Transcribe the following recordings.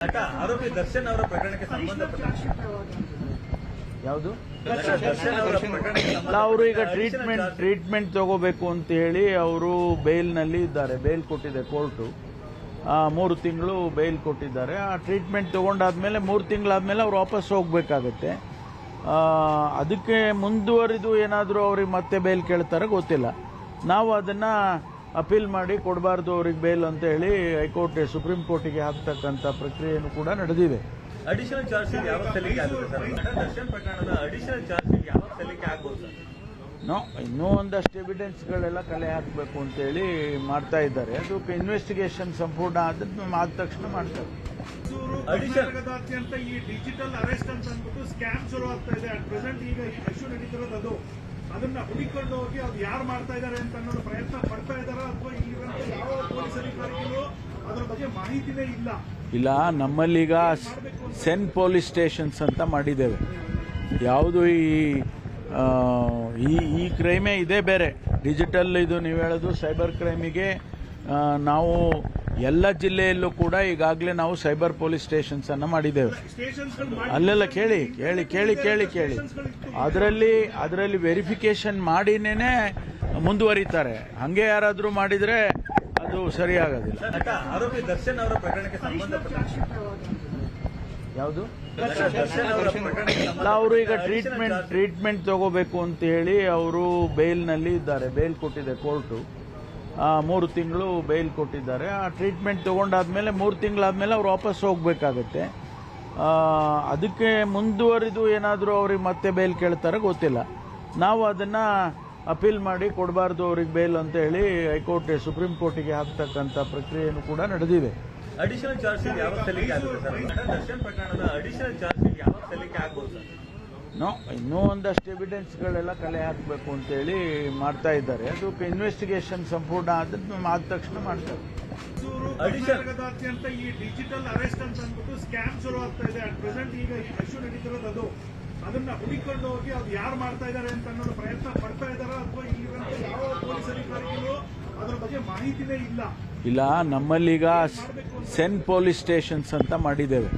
ನಟ ಆರೋಪಿ ದರ್ಶನ್ ಅವರ ಪ್ರಕರಣಕ್ಕೆ ಸಂಬಂಧಪಟ್ಟ ಯಾವುದು? ದರ್ಶನ್ ಅವರ ಈಗ ಟ್ರೀಟ್ಮೆಂಟ್ ಟ್ರೀಟ್ಮೆಂಟ್ ತಗೋಬೇಕು ಅಂತ ಹೇಳಿ ಅವರು ಬೇಲ್ನಲ್ಲಿ ಇದ್ದಾರೆ ಬೇಲ್ ಕೊಟ್ಟಿದೆ ಕೋರ್ಟು. ಮೂರು ತಿಂಗಳು ಬೇಲ್ ಕೊಟ್ಟಿದ್ದಾರೆ. ಆ ಟ್ರೀಟ್ಮೆಂಟ್ ತಗೊಂಡಾದ್ಮೇಲೆ ಮೂರು ತಿಂಗಳಾದ್ಮೇಲೆ ಅವ್ರು ವಾಪಸ್ ಹೋಗ್ಬೇಕಾಗತ್ತೆ. ಆ, ಅದಕ್ಕೆ ಮುಂದುವರಿದು ಏನಾದರೂ ಅವ್ರಿಗೆ ಮತ್ತೆ ಬೇಲ್ ಕೇಳ್ತಾರೆ ಗೊತ್ತಿಲ್ಲ. ನಾವು ಅದನ್ನ ಅಪೀಲ್ ಮಾಡಿ ಕೊಡಬಾರ್ದು ಅವ್ರಿಗೆ ಬೇಲ್ ಅಂತ ಹೇಳಿ ಹೈಕೋರ್ಟ್ ಸುಪ್ರೀಂ ಕೋರ್ಟಿಗೆ ಹಾಕ್ತಕ್ಕಂಥ ಪ್ರಕ್ರಿಯೆಯನ್ನು ಕೂಡ ನಡೆದಿದೆ. ಅಡಿಷನಲ್ ಚಾರ್ಜ್ ಯಾವ ಯಾವಾಗ ಸಲ್ಲಿಕೆ ಆಗುತ್ತೆ ಸರ್? ನಟ ದರ್ಶನ್ ಪ್ರಕರಣದ ಅಡಿಷನಲ್ ಚಾರ್ಜ್ ಶೀಟ್ ಯಾವಾಗ ಸಲ್ಲಿಕೆ ಆಗ್ಬೋದು ಸರ್? ನೋ ಇನ್ನೂ ಒಂದಷ್ಟು ಎವಿಡೆನ್ಸ್ಗಳೆಲ್ಲ ಕಲೆ ಹಾಕಬೇಕು ಅಂತೇಳಿ ಮಾಡ್ತಾ ಇದ್ದಾರೆ. ಅದಕ್ಕೆ ಇನ್ವೆಸ್ಟಿಗೇಷನ್ ಸಂಪೂರ್ಣ ಆದ ಆದ ತಕ್ಷಣ ಮಾಡ್ತಾರೆ. ಈ ಡಿಜಿಟಲ್ ಅರೆಸ್ಟ್ ಅಂತ ಅಂದ್ಬಿಟ್ಟು ಸ್ಕ್ಯಾಮ್ ಶುರು ಆಗ್ತಾ ಇದೆ. ಅಟ್ ಪ್ರೆಸೆಂಟ್ ಈಗ ಇಶ್ಯೂ ನಡೀತಿರೋದು ಅದು. ಅದನ್ನ ಹುಡುಕೊಂಡು ಹೋಗಿ ಅದು ಯಾರು ಮಾಡ್ತಾ ಇದ್ದಾರೆ ಅಂತ ಅನ್ನೋದು ಪ್ರಯತ್ನ ಪಡ್ತಾ ಇದಾರ ಅಥವಾ ಈಗಂತೂ ಯಾವ ಪೊಲೀಸ್ ಅಧಿಕಾರಿಗಳು ಅದರ ಬಗ್ಗೆ ಮಾಹಿತಿನೇ ಇಲ್ಲ. ಇಲ್ಲ, ನಮ್ಮಲ್ಲೀಗ ಸೆನ್ ಪೊಲೀಸ್ ಸ್ಟೇಷನ್ಸ್ ಅಂತ ಮಾಡಿದ್ದೇವೆ. ಯಾವುದು ಈ ಈ ಈ ಕ್ರೈಮೇ ಇದೇ ಬೇರೆ. ಡಿಜಿಟಲ್ ಇದು ನೀವು ಹೇಳೋದು, ಸೈಬರ್ ಕ್ರೈಮಿಗೆ ನಾವು ಎಲ್ಲ ಜಿಲ್ಲೆಯಲ್ಲೂ ಕೂಡ ಈಗಾಗಲೇ ನಾವು ಸೈಬರ್ ಪೊಲೀಸ್ ಸ್ಟೇಷನ್ಸ್ ಅನ್ನ ಮಾಡಿದ್ದೇವೆ. ಅಲ್ಲೆಲ್ಲ ಕೇಳಿ ಕೇಳಿ ಕೇಳಿ ಕೇಳಿ ಕೇಳಿ. ಅದರಲ್ಲಿ ಅದರಲ್ಲಿ ವೆರಿಫಿಕೇಶನ್ ಮಾಡಿನೇ ಮುಂದುವರಿತಾರೆ. ಹಂಗೆ ಯಾರಾದರೂ ಮಾಡಿದರೆ ಅದು ಸರಿಯಾಗೋದಿಲ್ಲ. ಯಾವುದು? ಅವರ ಈಗ ಟ್ರೀಟ್ಮೆಂಟ್ ಟ್ರೀಟ್ಮೆಂಟ್ ತಗೋಬೇಕು ಅಂತ ಹೇಳಿ ಅವರು ಬೇಲ್ನಲ್ಲಿ ಇದ್ದಾರೆ. ಬೇಲ್ ಕೊಟ್ಟಿದೆ ಕೋರ್ಟು ಮೂರು ತಿಂಗಳು ಬೇಲ್ ಕೊಟ್ಟಿದ್ದಾರೆ. ಆ ಟ್ರೀಟ್ಮೆಂಟ್ ತೊಗೊಂಡಾದಮೇಲೆ ಮೂರು ತಿಂಗಳಾದಮೇಲೆ ಅವ್ರು ವಾಪಸ್ ಹೋಗಬೇಕಾಗತ್ತೆ. ಅದಕ್ಕೆ ಮುಂದುವರಿದು ಏನಾದರೂ ಅವ್ರಿಗೆ ಮತ್ತೆ ಬೇಲ್ ಕೇಳ್ತಾರೆ ಗೊತ್ತಿಲ್ಲ. ನಾವು ಅದನ್ನು ಅಪೀಲ್ ಮಾಡಿ ಕೊಡಬಾರ್ದು ಅವ್ರಿಗೆ ಬೇಲ್ ಅಂತ ಹೇಳಿ ಹೈಕೋರ್ಟ್, ಸುಪ್ರೀಂ ಕೋರ್ಟಿಗೆ ಹಾಕ್ತಕ್ಕಂಥ ಪ್ರಕ್ರಿಯೆಯೂ ಕೂಡ ನಡೆದಿದೆ. ಅಡಿಷನಲ್ ಚಾರ್ಜ್ ಯಾವ ಸಲ್ಲಿಕೆ ಆಗುತ್ತೆ ಸರ್? ಅಡಿಷನಲ್ ಚಾರ್ಜ್ ಯಾವ ಸಲ್ಲಿಕೆ ಆಗ್ಬೋದು ಸರ್? ನೋ ಇನ್ನೂ ಒಂದಷ್ಟು ಎವಿಡೆನ್ಸ್ಗಳೆಲ್ಲ ಕಲೆ ಹಾಕಬೇಕು ಅಂತೇಳಿ ಮಾಡ್ತಾ ಇದ್ದಾರೆ. ಅದಕ್ಕೆ ಇನ್ವೆಸ್ಟಿಗೇಷನ್ ಸಂಪೂರ್ಣ ಆದ ಆದ ತಕ್ಷಣ ಮಾಡ್ತಾರೆ. ಈ ಡಿಜಿಟಲ್ ಅರೆಸ್ಟ್ ಅಂತ ಅಂದ್ಬಿಟ್ಟು ಸ್ಕ್ಯಾಮ್ ಶುರು ಆಗ್ತಾ ಇದೆ. ಅಟ್ ಪ್ರೆಸೆಂಟ್ ಈಗ ಈ ಇಶ್ಯೂ ನಡೀತಿರೋದು ಅದು. ಅದನ್ನ ಹುಡುಕೊಂಡು ಹೋಗಿ ಅದು ಯಾರು ಮಾಡ್ತಾ ಇದ್ದಾರೆ ಅಂತ ಅನ್ನೋದು ಪ್ರಯತ್ನ ಪಡ್ತಾ ಇದಾರ ಅಥವಾ ಈಗಂತೂ ಯಾವ ಪೊಲೀಸ್ ಅಧಿಕಾರಿಗಳು ಅದ್ರ ಬಗ್ಗೆ ಮಾಹಿತಿನೇ ಇಲ್ಲ. ಇಲ್ಲ ನಮ್ಮಲ್ಲೀಗ ಸೆನ್ ಪೊಲೀಸ್ ಸ್ಟೇಷನ್ಸ್ ಅಂತ ಮಾಡಿದ್ದೇವೆ.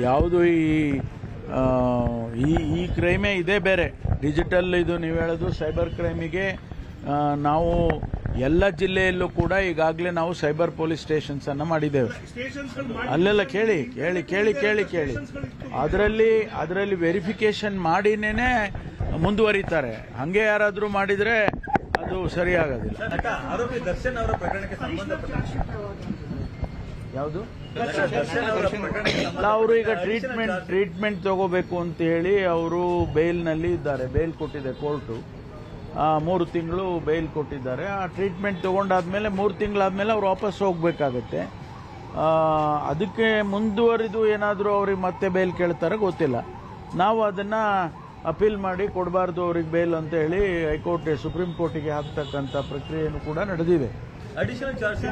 ಯಾವುದು ಈ ಈ ಈ ಕ್ರೈಮೇ ಇದೇ ಬೇರೆ. ಡಿಜಿಟಲ್ ಇದು ನೀವು ಹೇಳೋದು ಸೈಬರ್ ಕ್ರೈಮಿಗೆ ನಾವು ಎಲ್ಲ ಜಿಲ್ಲೆಯಲ್ಲೂ ಕೂಡ ಈಗಾಗಲೇ ನಾವು ಸೈಬರ್ ಪೊಲೀಸ್ ಸ್ಟೇಷನ್ಸ್ ಅನ್ನು ಮಾಡಿದ್ದೇವೆ. ಅಲ್ಲೆಲ್ಲ ಕೇಳಿ ಕೇಳಿ ಕೇಳಿ ಕೇಳಿ ಕೇಳಿ. ಅದರಲ್ಲಿ ಅದರಲ್ಲಿ ವೆರಿಫಿಕೇಶನ್ ಮಾಡಿನೇ ಮುಂದುವರಿತಾರೆ. ಹಂಗೆ ಯಾರಾದರೂ ಮಾಡಿದರೆ ಅದು ಸರಿಯಾಗೋದಿಲ್ಲ. ಯಾವುದು? ಅವರ ಈಗ ಟ್ರೀಟ್ಮೆಂಟ್ ಟ್ರೀಟ್ಮೆಂಟ್ ತಗೋಬೇಕು ಅಂತ ಹೇಳಿ ಅವರು ಬೇಲ್ನಲ್ಲಿ ಇದ್ದಾರೆ. ಬೇಲ್ ಕೊಟ್ಟಿದೆ ಕೋರ್ಟು ಮೂರು ತಿಂಗಳು ಬೇಲ್ ಕೊಟ್ಟಿದ್ದಾರೆ. ಆ ಟ್ರೀಟ್ಮೆಂಟ್ ತೊಗೊಂಡಾದ್ಮೇಲೆ ಮೂರು ತಿಂಗಳಾದ್ಮೇಲೆ ಅವ್ರು ವಾಪಸ್ ಹೋಗಬೇಕಾಗತ್ತೆ. ಆ, ಅದಕ್ಕೆ ಮುಂದುವರಿದು ಏನಾದರೂ ಅವ್ರಿಗೆ ಮತ್ತೆ ಬೇಲ್ ಕೇಳ್ತಾರೆ ಗೊತ್ತಿಲ್ಲ. ನಾವು ಅದನ್ನು ಅಪೀಲ್ ಮಾಡಿ ಕೊಡಬಾರ್ದು ಅವ್ರಿಗೆ ಬೇಲ್ ಅಂತ ಹೇಳಿ ಹೈಕೋರ್ಟ್ ಸುಪ್ರೀಂ ಕೋರ್ಟಿಗೆ ಹಾಕ್ತಕ್ಕಂಥ ಪ್ರಕ್ರಿಯೆಯನ್ನು ಕೂಡ ನಡೆದಿದೆ. Additional charge